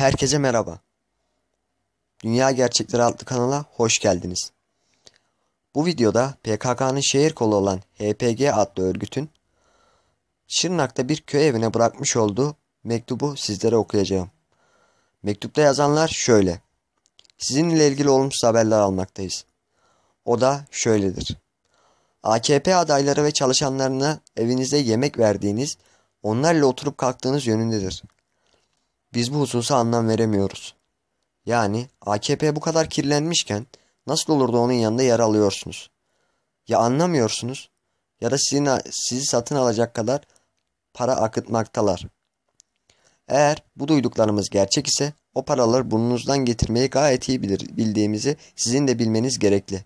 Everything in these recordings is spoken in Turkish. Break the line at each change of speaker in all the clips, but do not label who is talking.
Herkese merhaba. Dünya Gerçekleri adlı kanala hoş geldiniz. Bu videoda PKK'nın şehir kolu olan HPG adlı örgütün Şırnak'ta bir köy evine bırakmış olduğu mektubu sizlere okuyacağım. Mektupta yazanlar şöyle. Sizinle ilgili olumsuz haberler almaktayız. O da şöyledir. AKP adayları ve çalışanlarına evinizde yemek verdiğiniz, onlarla oturup kalktığınız yönündedir. Biz bu hususa anlam veremiyoruz. Yani AKP bu kadar kirlenmişken nasıl olur da onun yanında yer alıyorsunuz? Ya anlamıyorsunuz ya da sizin, sizi satın alacak kadar para akıtmaktalar. Eğer bu duyduklarımız gerçek ise o paraları burnunuzdan getirmeyi gayet iyi bilir, bildiğimizi sizin de bilmeniz gerekli.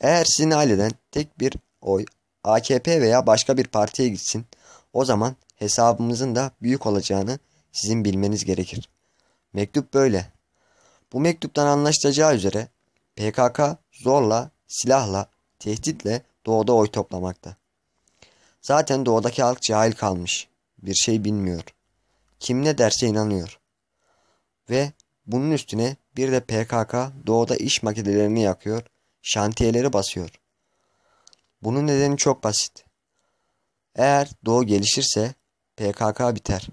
Eğer sizin aileden tek bir oy AKP veya başka bir partiye gitsin o zaman hesabımızın da büyük olacağını sizin bilmeniz gerekir. Mektup böyle. Bu mektuptan anlaşılacağı üzere PKK zorla, silahla, tehditle doğuda oy toplamakta. Zaten doğudaki halk cahil kalmış. Bir şey bilmiyor. Kim ne derse inanıyor. Ve bunun üstüne bir de PKK doğuda iş makinelerini yakıyor, şantiyeleri basıyor. Bunun nedeni çok basit. Eğer doğu gelişirse PKK biter.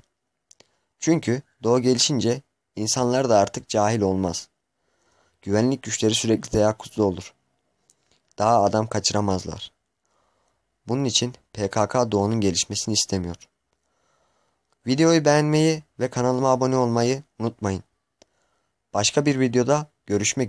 Çünkü doğu gelişince insanlar da artık cahil olmaz. Güvenlik güçleri sürekli teyakkuzda olur. Daha adam kaçıramazlar. Bunun için PKK doğunun gelişmesini istemiyor. Videoyu beğenmeyi ve kanalıma abone olmayı unutmayın. Başka bir videoda görüşmek üzere.